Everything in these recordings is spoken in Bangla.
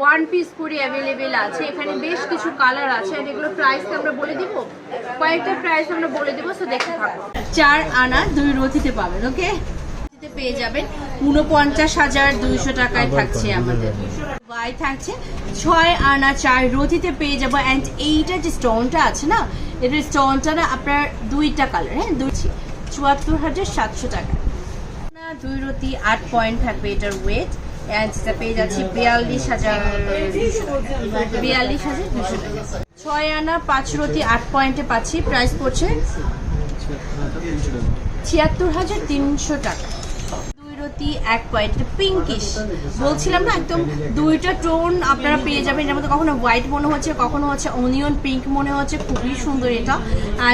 ওয়ান পিস করে অ্যাভেলেবেল আছে। এখানে বেশ কিছু কালার আছে। আর এগুলো প্রাইস আমরা বলে দিব? কয়েকটা প্রাইস আমরা বলে দিব সো দেখতে থাকো। চার আনা দুই রথিতে পাবেন ওকে পেয়ে যাবেন। উনপঞ্চাশ হাজার দুইশো টাকায় থাকছে আমাদের। ওয়াই থাকছে। ছয় আনা চার রথিতে পেয়ে যাব। অ্যান্ড এইটা যে স্টোনটা আছে না এটা স্টোনটা না আপনার দুইটা কালার হ্যাঁ? দুইটি চুয়াত্তর হাজার সাতশো টাকা। না দুই রতি আট পয়েন্ট থাকবে এটার ওয়েট এটা পেয়ে যাচ্ছি বিয়াল্লিশ হাজার বিয়াল্লিশ হাজার দুশো টাকা। ছয় আনা পাঁচ রতি আট পয়েন্টে পাচ্ছি প্রাইস পড়ছে ছিয়াত্তর হাজার তিনশো টাকা। রতি এক পয়েন্ট বলছিলাম না, একদম দুইটা আপনারা পেয়ে যাবেন। মধ্যে কখনো হোয়াইট মনে হচ্ছে, কখনো হচ্ছে পিঙ্ক মনে হচ্ছে, খুবই সুন্দর এটা।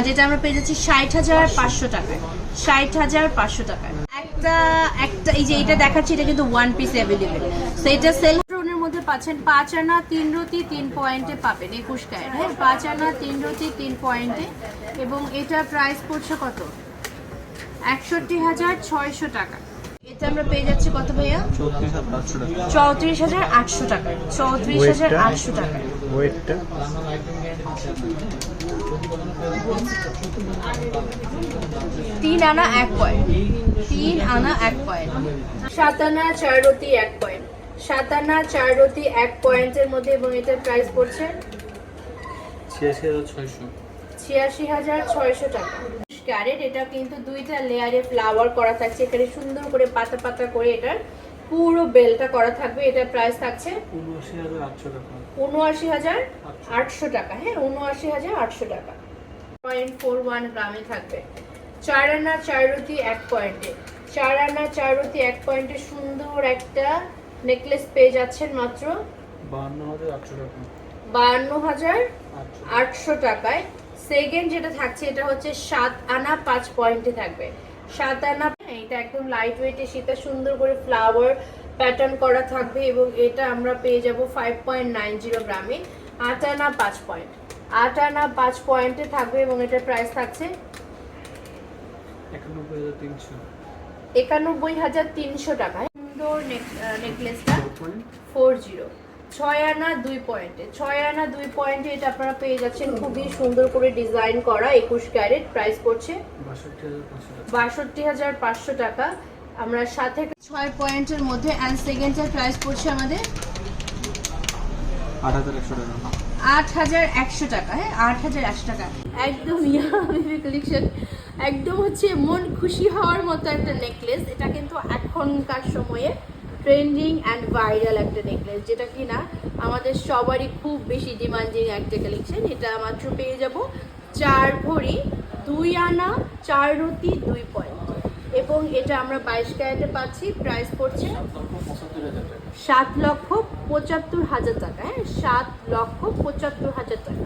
যেটা আমরা পেয়ে যাচ্ছি ষাট হাজার পাঁচশো টাকায়। ষাট হাজার পাঁচশো টাকায়। একটা একটা, এই যে এটা দেখাচ্ছি, এটা কিন্তু ওয়ান পিস অ্যাভেলেবেল তো এটা সেল মধ্যে পাচ্ছেন পাঁচ আনা, তিন রতি, তিন পয়েন্টে পাবেন, একুশ ক্যারেট। হ্যাঁ পাঁচ আনা, তিন রতি, তিন পয়েন্টে। এবং এটা প্রাইস পড়ছে কত? একষট্টি হাজার ছয়শো টাকা। এটা আমরা পেয়ে যাচ্ছি কত ভাইয়া? চৌত্রিশ হাজার আটশো টাকা। চৌত্রিশ হাজার আটশো টাকা। ওয়েটটা তিন আনা এক পয়েন্ট। তিন আনা এক পয়েন্ট। সাত আনা চার রতি এক পয়েন্ট। সাত আনা চার রতি এক পয়েন্টের মধ্যে এবং এটার প্রাইস পড়ছে? ছিয়াশি হাজার ছয়শো। ছিয়াশি হাজার ছয়শো টাকা। ক্যারেট এটা কিন্তু দুইটা লেয়ারে ফ্লাওয়ার করা থাকছে। এখানে সুন্দর করে পাতা পাতা করে এটার পুরো বেলটা করা থাকবে। এটার প্রাইস থাকছে উনআশি হাজার আটশো টাকা। হ্যাঁ উনআশি হাজার আটশো টাকা। পয়েন্ট ফোর ওয়ান গ্রামে থাকবে। চার আনা চার রুটি এক পয়েন্টে চার আনা চার রুটি এক পয়েন্টে সুন্দর একটা নেকলেস পেয়ে যাচ্ছেন মাত্র বাহান্ন হাজার আটশো টাকা। বাহান্ন হাজার আটশো টাকায়। সেকেন্ড যেটা থাকছে এটা হচ্ছে সাত আনা পাঁচ পয়েন্টে থাকবে। সাত আনা এটা একদম লাইট ওয়েটে সেটা সুন্দর করে ফ্লাওয়ার প্যাটার্ন করা থাকবে এবং এটা আমরা পেয়ে যাব ফাইভ পয়েন্ট নাইন জিরো গ্রামে। আট আনা পাঁচ পয়েন্ট। আট আনা পাঁচ পয়েন্টে থাকবে এবং এটার প্রাইস থাকছে একানব্বই হাজার তিনশো। টাকায়। সুন্দর নেকলেসটা ফোর জিরো ছয় আনা দুই পয়েন্টে। ছয় আনা দুই পয়েন্টে এটা আপনারা পেয়ে যাচ্ছেন। খুবই সুন্দর করে ডিজাইন করা একুশ ক্যারেট। প্রাইস পড়ছে বাষট্টি হাজার পাঁচশো টাকা। আমরা সাথে ছয় পয়েন্টের মধ্যে অ্যান্ড সেকেন্ডের প্রাইস পড়ছে আমাদের আট হাজার একশো টাকা। হ্যাঁ? আট হাজার একশো টাকা। একদম ইয়ামি কালেকশন একদম হচ্ছে মন খুশি হওয়ার মতো একটা নেকলেস এটা কিন্তু এখনকার সময়ে ট্রেন্ডিং অ্যান্ড ভাইরাল একটা নেকলেস যেটা কি না আমাদের সবারই খুব বেশি ডিমান্ডিং একটা কালেকশন এটা মাত্র পেয়ে যাব চার ভরি, দুই আনা, চার রতি, দুই পয়েন্ট এবং এটা আমরা বাইশ ক্যারেটে পাচ্ছি প্রাইস পড়ছে সাত লক্ষ পঁচাত্তর হাজার টাকা। হ্যাঁ সাত লক্ষ পঁচাত্তর হাজার টাকা।